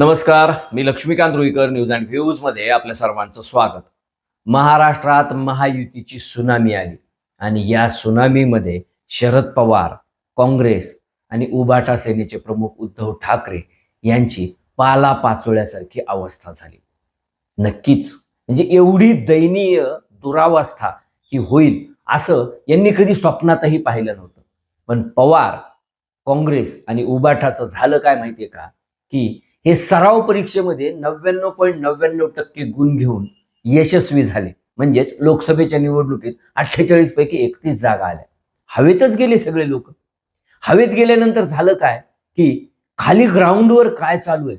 नमस्कार मी Laxmikant Ruikar news and व्ह्यूजमध्ये आपल्या सर्वांचं स्वागत. महाराष्ट्रात महायुतीची सुनामी आली आणि या सुनामीमध्ये शरद पवार काँग्रेस आणि उबाटा सेनेचे प्रमुख उद्धव ठाकरे यांची पाला पाचोळ्यासारखी अवस्था झाली. नक्कीच म्हणजे एवढी दयनीय दुरावस्था ही होईल असं यांनी कधी स्वप्नातही पाहिलं नव्हतं. पण पवार काँग्रेस आणि उबाठाचं झालं काय माहितीये का? की हे सराव परीक्षेमध्ये नव्याण्णव पॉईंट नव्याण्णव टक्के गुण घेऊन यशस्वी झाले. म्हणजेच लोकसभेच्या निवडणुकीत अठ्ठेचाळीस पैकी एकतीस जागा आल्या. हवेतच गेले सगळे लोक. हवेत गेल्यानंतर झालं काय? की खाली ग्राउंडवर काय चालू आहे?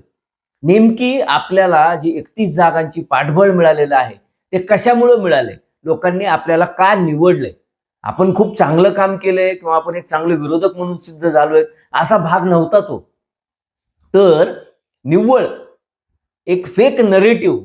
नेमकी आपल्याला जी एकतीस जागांची पाठबळ मिळालेलं आहे ते कशामुळं मिळाले लोकांनी आपल्याला का निवडलंय? आपण खूप चांगलं काम केलंय किंवा आपण एक चांगले विरोधक म्हणून सिद्ध झालोय असा भाग नव्हता तो. तर निव्वळ एक फेक नरेटिव्ह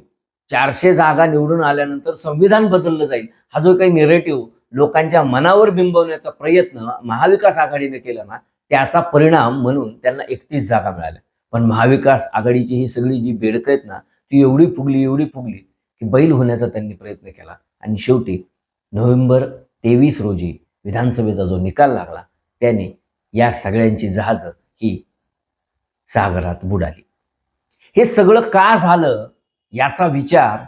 चारशे जागा निवडून आल्यानंतर संविधान बदललं जाईल. हा जो काही नेरेटिव्ह लोकांच्या मनावर बिंबवण्याचा प्रयत्न महाविकास आघाडीने केला ना त्याचा परिणाम म्हणून त्यांना एकतीस जागा मिळाल्या. पण महाविकास आघाडीची ही सगळी जी बेडकं आहेत ना ती एवढी फुगली एवढी फुगली की बैल होण्याचा त्यांनी प्रयत्न केला. आणि शेवटी नोव्हेंबर तेवीस रोजी विधानसभेचा जो निकाल लागला त्याने या सगळ्यांची जहाजं ही सागरात बुडाली. हे सगळं का झालं याचा विचार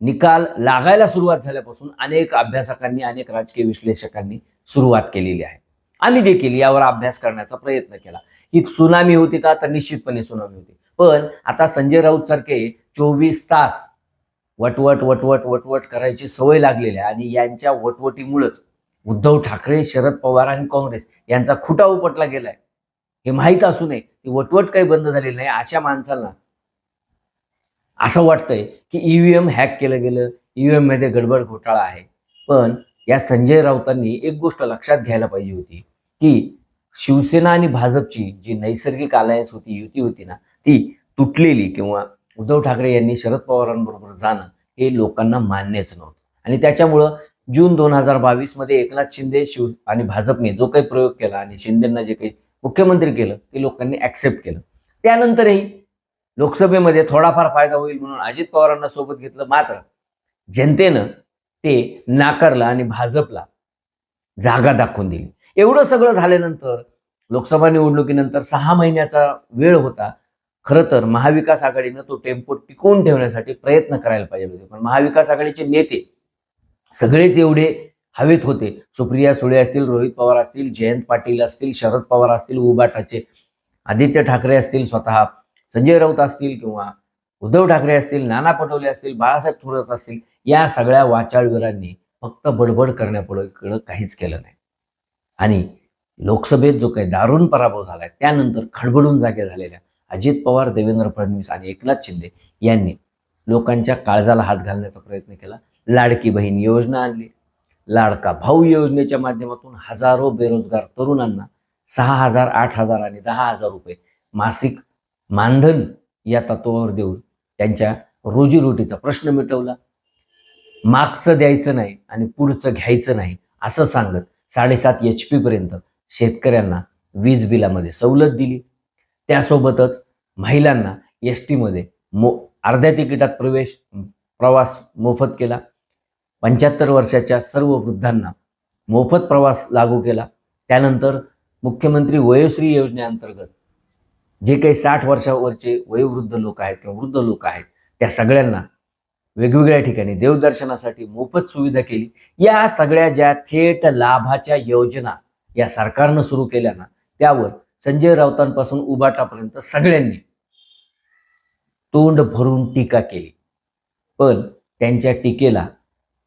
निकाल लागायला सुरुवात झाल्यापासून अनेक अभ्यासकांनी अनेक राजकीय विश्लेषकांनी सुरुवात केलेली आहे. आम्ही देखील यावर अभ्यास करण्याचा प्रयत्न केला. ही सुनामी होती का तर निश्चितपणे सुनामी होती. पण आता संजय राऊत सारखे चोवीस तास वटवट वटवट वटवट करायची सवय लागलेली आहे आणि यांच्या वटवटीमुळंच उद्धव ठाकरे शरद पवार आणि काँग्रेस यांचा खुटा उपटला गेलाय. हे माहीत असू नये वटवट काही बंद झालेली नाही. अशा माणसांना असं वाटतंय की ईव्हीएम हॅक केलं गेलं. ईव्हीएममध्ये गडबड घोटाळा आहे. पण या संजय राऊतांनी एक गोष्ट लक्षात घ्यायला पाहिजे होती की शिवसेना आणि भाजपची जी नैसर्गिक अलायन्स होती युती होती ना ती तुटलेली किंवा उद्धव ठाकरे यांनी शरद पवारांबरोबर जाणं हे लोकांना मान्यच नव्हतं. आणि त्याच्यामुळं जून दोन हजार बावीसमध्ये एकनाथ शिंदे शिव आणि भाजपने जो काही प्रयोग केला आणि शिंदेंना जे काही मुख्यमंत्री केलं ते लोकांनी ऍक्सेप्ट केलं. त्यानंतरही लोकसभेमध्ये थोडाफार फायदा होईल म्हणून अजित पवारांना सोबत घेतलं मात्र जनतेनं ते नाकारलं आणि भाजपला जागा दाखवून दिली. एवढं सगळं झाल्यानंतर लोकसभा निवडणुकीनंतर सहा महिन्याचा वेळ होता. खरं तर महाविकास आघाडीनं तो टेम्पो टिकवून ठेवण्यासाठी प्रयत्न करायला पाहिजे होते. पण महाविकास आघाडीचे नेते सगळेच एवढे हवेत होते. सुप्रिया सुळे असतील रोहित पवार असतील जयंत पाटील असतील शरद पवार असतील उबाटाचे आदित्य ठाकरे असतील स्वतः. संजय राऊत असतील किंवा उद्धव ठाकरे असतील नाना पटोले असतील बाळासाहेब थोरात असतील या सगळ्या वाचाळवीरांनी फक्त बडबड करण्यापुढे काहीच केलं नाही. आणि लोकसभेत जो काही दारुण पराभव झालाय त्यानंतर खडबडून जागे झालेल्या अजित पवार देवेंद्र फडणवीस आणि एकनाथ शिंदे यांनी लोकांच्या काळजाला हात घालण्याचा प्रयत्न केला. लाडकी बहीण योजना आणली. लाडका भाऊ योजनेच्या माध्यमातून हजारो बेरोजगार तरुणांना सहा हजार आठ हजार आणि दहा हजार रुपये मासिक मानधन या तत्वावर देऊन त्यांच्या रोजीरोटीचा प्रश्न मिटवला. मागचं द्यायचं नाही आणि पुढचं घ्यायचं नाही असं सांगत साडेसात एच पी पर्यंत शेतकऱ्यांना वीज बिलामध्ये सवलत दिली. त्यासोबतच महिलांना एस टीमध्ये मो अर्ध्या तिकिटात प्रवेश प्रवास मोफत केला. पंच्याहत्तर वर्षाच्या सर्व वृद्धांना मोफत प्रवास लागू केला. त्यानंतर मुख्यमंत्री वयोश्री योजनेअंतर्गत जे काही साठ वर्षावरचे वयोवृद्ध लोक आहेत किंवा वृद्ध लोक आहेत त्या सगळ्यांना वेगवेगळ्या ठिकाणी देवदर्शनासाठी मोफत सुविधा केली. या सगळ्या ज्या थेट लाभाच्या योजना या सरकारनं सुरू केल्या ना त्यावर संजय राऊतांपासून उबाटापर्यंत सगळ्यांनी तोंड भरून टीका केली. पण त्यांच्या टीकेला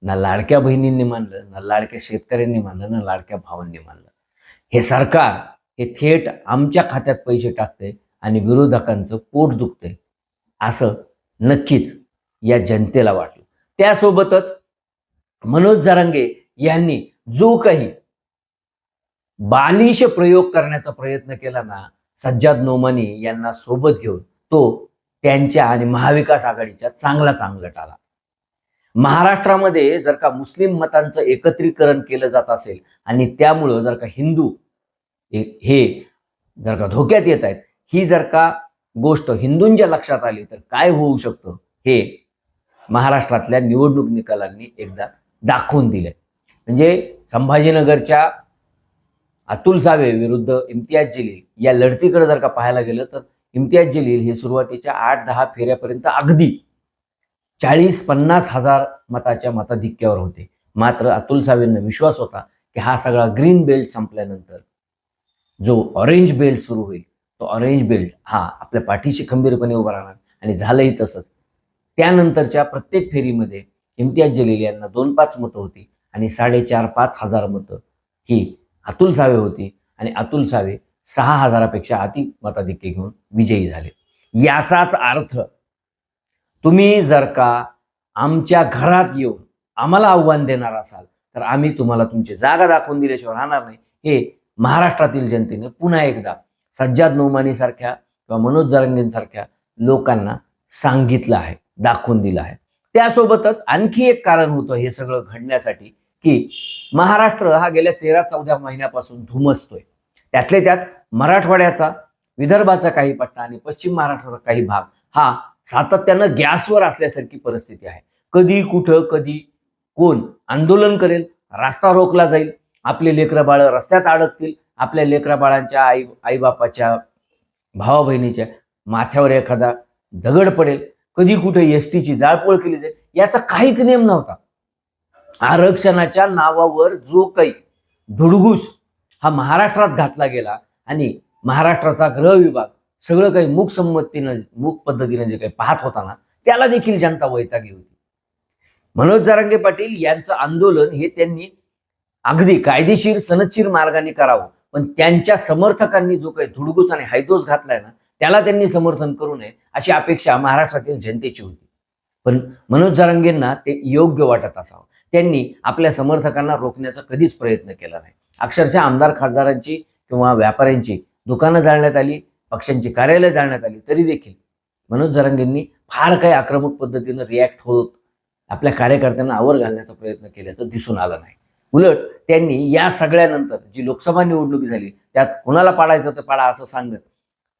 ना लाडक्या बहिणींनी मानलं ना लाडक्या शेतकऱ्यांनी मानलं ना लाडक्या भावांनी मानलं. हे सरकार हे थेट आमच्या खात्यात पैसे टाकते आणि विरोधकांचं पोट दुखतंय असं नक्कीच या जनतेला वाटलं. त्यासोबतच मनोज जरांगे यांनी जो काही बालिश प्रयोग करण्याचा प्रयत्न केला ना सज्जाद नोमानी यांना सोबत घेऊन तो त्यांच्या आणि महाविकास आघाडीच्या चांगला चांगला टाला महाराष्ट्रामध्ये जर का मुस्लिम मतांचं एकत्रीकरण केलं जात असेल आणि त्यामुळं जर का हिंदू हे हे जर का धोक्यात येत आहेत ही जर का गोष्ट हिंदूंच्या लक्षात आली तर काय होऊ शकतं? हे महाराष्ट्रातल्या निवडणूक निकालांनी एकदा दाखवून दिलंय. म्हणजे संभाजीनगरच्या अतुल सावे विरुद्ध इम्तियाज जलील या लढतीकडे जर का पाहायला गेलं तर इम्तियाज जलील हे सुरुवातीच्या आठ दहा फेऱ्यापर्यंत अगदी चाळीस पन्नास हजार मताच्या मताधिक्यावर होते. मात्र अतुल सावेंना विश्वास होता की हा सगळा ग्रीन बेल्ट संपल्यानंतर जो ऑरेंज बेल्ट सुरू होईल तो ऑरेंज बेल्ट हा आपल्या पाठीशी खंबीरपणे उभा राहणार आणि झालंही तसंच. त्यानंतरच्या प्रत्येक फेरीमध्ये इम्तियाज जलील यांना दोन पाच मतं होती आणि साडेचार पाच हजार मतं ही अतुल सावे होती आणि अतुल सावे सहा हजारापेक्षा अति मताधिक्य घेऊन विजयी झाले. याचाच अर्थ तुम्ही जर का आमच्या घरात येऊन आम्हाला आव्हान देणार असाल तर आम्ही तुम्हाला तुमची जागा दाखवून दिल्याशिवाय राहणार नाही. हे महाराष्ट्रातील जनतेने पुन्हा एकदा सज्जाद नौमानीसारख्या किंवा मनोज जरंगेंसारख्या लोकांना सांगितलं आहे दाखवून दिलं आहे. त्यासोबतच आणखी एक कारण होतं हे सगळं घडण्यासाठी की महाराष्ट्र हा गेल्या तेरा चौदा महिन्यापासून धुमसतोय. त्यातले त्यात मराठवाड्याचा विदर्भाचा काही पट्टा आणि पश्चिम महाराष्ट्राचा काही भाग हा सातत्यानं गॅसवर असल्यासारखी परिस्थिती आहे. कधी कुठं कधी कोण आंदोलन करेल रास्ता रोखला जाईल आपले लेकरं बाळं रस्त्यात अडकतील आपल्या लेकरा बाळांच्या आई आईबापाच्या भावा बहिणीच्या माथ्यावर एखादा दगड पडेल कधी कुठे एस टीची जाळपोळ केली जाईल याचा काहीच नियम नव्हता. आरक्षणाच्या नावावर जो काही धुडगूस हा महाराष्ट्रात घातला गेला आणि महाराष्ट्राचा गृह विभाग सगळं काही मूक संमतीनं मूक पद्धतीनं जे काही पाहत होता ना त्याला देखील जनता वैतागली होती. मनोज जारांगे पाटील यांचं आंदोलन हे त्यांनी अगदी कायदेशीर सनदशीर मार्गाने करावं. पण त्यांच्या समर्थकांनी जो काही धुडगूस आणि हैदोस घातलाय ना त्याला त्यांनी समर्थन करू नये अशी अपेक्षा महाराष्ट्रातील जनतेची होती. पण मनोज जरांगेंना ते योग्य वाटत असावं. त्यांनी आपल्या समर्थकांना रोखण्याचा कधीच प्रयत्न केला नाही. अक्षरशः आमदार खासदारांची किंवा व्यापाऱ्यांची दुकानं जाळण्यात आली पक्षांची कार्यालय जाळण्यात आली तरी देखील मनोज जरांगेंनी फार काही आक्रमक पद्धतीनं रिॲक्ट होत आपल्या कार्यकर्त्यांना आवर घालण्याचा प्रयत्न केल्याचं दिसून आलं नाही. उलट त्यांनी या सगळ्यानंतर जी लोकसभा निवडणुकी झाली त्यात कुणाला पाडायचं तर पाडा असं सांगत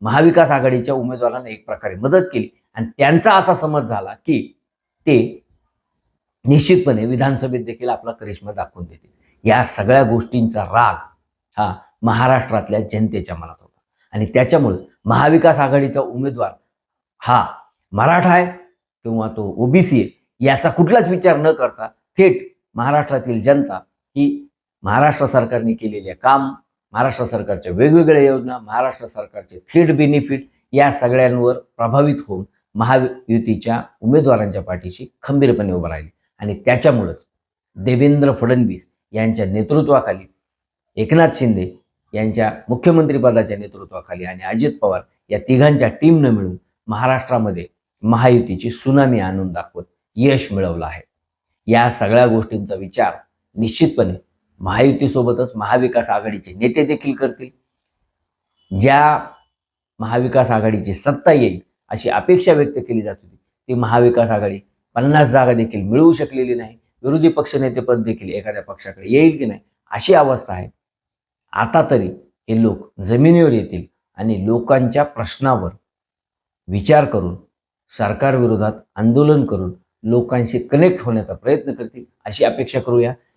महाविकास आघाडीच्या उमेदवारांना एक प्रकारे मदत केली. आणि त्यांचा असा समज झाला की ते निश्चितपणे विधानसभेत देखील आपला करिश्मा दाखवून देतील. या सगळ्या गोष्टींचा राग हा महाराष्ट्रातल्या जनतेच्या मनात होता. आणि त्याच्यामुळे महाविकास आघाडीचा उमेदवार हा मराठा आहे किंवा तो ओबीसी आहे याचा कुठलाच विचार न करता थेट महाराष्ट्रातील जनता ही महाराष्ट्र सरकारने केलेले काम महाराष्ट्र सरकारच्या वेगवेगळ्या योजना महाराष्ट्र सरकारचे थेट बेनिफिट या सगळ्यांवर प्रभावित होऊन महायुतीच्या उमेदवारांच्या पाठीशी खंबीरपणे उभं राहिली. आणि त्याच्यामुळंच देवेंद्र फडणवीस यांच्या नेतृत्वाखाली एकनाथ शिंदे यांच्या मुख्यमंत्रीपदाच्या नेतृत्वाखाली आणि अजित पवार या तिघांच्या टीमनं मिळून महाराष्ट्रामध्ये महायुतीची सुनामी आणून दाखवत यश मिळवलं आहे. या सगळ्या गोष्टींचा विचार निश्चितपणे महायुतीसोबतच महाविकास आघाडीचे नेते देखील करतील. ज्या महाविकास आघाडीची सत्ता येईल अशी अपेक्षा व्यक्त केली जात होती ती महाविकास आघाडी पन्नास जागा देखील मिळवू शकलेली नाही. विरोधी पक्षनेतेपद देखील एखाद्या पक्षाकडे येईल की नाही अशी अवस्था आहे. आता तरी हे लोक जमिनीवर येतील आणि लोकांच्या प्रश्नावर विचार करून सरकारविरोधात आंदोलन करून लोकांशी कनेक्ट होण्याचा प्रयत्न करतील अशी अपेक्षा करूया.